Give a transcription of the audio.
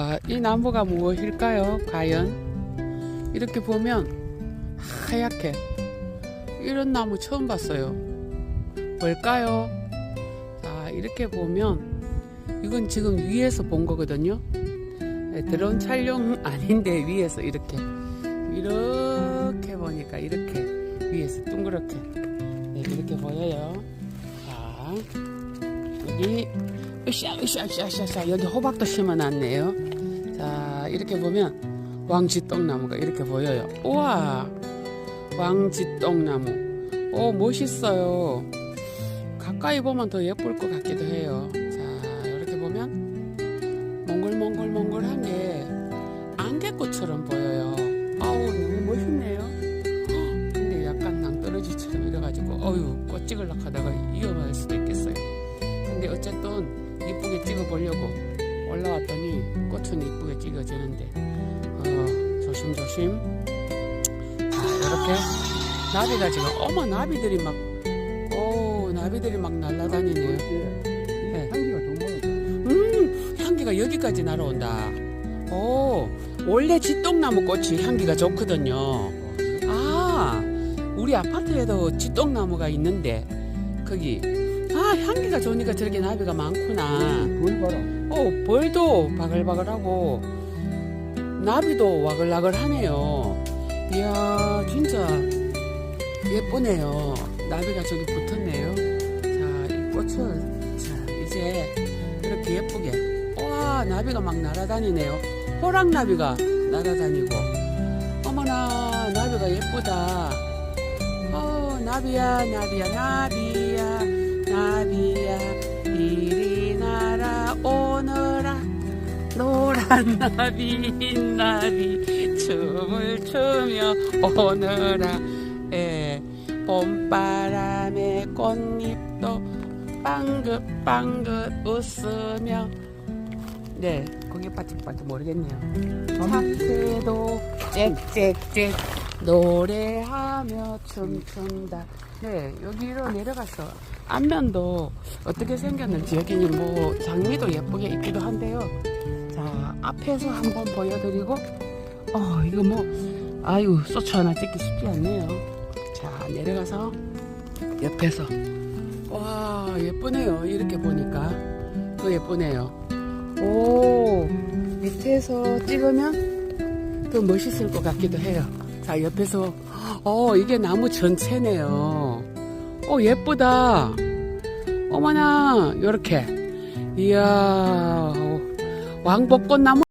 아, 이 나무가 무엇일까요? 과연 이렇게 보면 하얗게 이런 나무 처음 봤어요. 뭘까요? 자 이렇게 보면 이건 지금 위에서 본 거거든요. 네, 드론 촬영 아닌데 위에서 이렇게 이렇게 보니까 이렇게 위에서 둥그렇게 네, 이렇게 보여요. 자 여기 으쌰 으쌰 으쌰 으쌰 여기 호박도 심어놨네요. 자 이렇게 보면 왕지똥나무가 이렇게 보여요. 우와 왕지똥나무. 오 멋있어요. 가까이 보면 더 예쁠 것 같기도 해요. 자 이렇게 보면 몽글몽글몽글한 게 안개꽃처럼 보여요. 아우 너무 멋있네요. 헉, 근데 약간 낭떠러지처럼 이래가지고 어유 꽃 찍으려고 하다가 위험할 수도 있겠어요. 근데 어쨌든 이쁘게 찍어보려고 올라왔더니 꽃은 이쁘게 찍어지는데 어, 조심조심. 자 이렇게 나비가 지금 어머 나비들이 막 오, 나비들이 막 날아다니네요. 네. 음 향기가 여기까지 날아온다. 오 원래 지똥나무 꽃이 향기가 좋거든요. 아 우리 아파트에도 지똥나무가 있는데 거기 아 향기가 좋으니까 저렇게 나비가 많구나 뭘 봐라. 어, 벌도 바글바글하고 나비도 와글와글하네요. 이야, 진짜 예쁘네요. 나비가 저기 붙었네요. 자, 이 꽃을 자 이제 이렇게 예쁘게 와 나비가 막 날아다니네요. 호랑나비가 날아다니고 어머나 나비가 예쁘다. 어 나비야 나비야 나비야 나비야 이리 날아오너라. 노란 나비 나비 춤을 추며 오너라. 예, 봄바람에 꽃잎도 빵긋빵긋 웃으며. 네 거기 빠짝빠짝 모르겠네요. 사태도 짹짹짹 노래하며 춤춘다. 네 여기로 내려가서 앞면도 어떻게 생겼는지 여기는 뭐 장미도 예쁘게 있기도 한데요. 자 앞에서 한번 보여드리고 어 이거 뭐 아유 소주 하나 찍기 쉽지 않네요. 자 내려가서 옆에서. 와 예쁘네요. 이렇게 보니까. 더 예쁘네요. 오 밑에서 찍으면 더 멋있을 것 같기도 해요 자 옆에서 어 이게 나무 전체네요. 어 예쁘다. 어머나 요렇게. 이야 왕복꽃 나무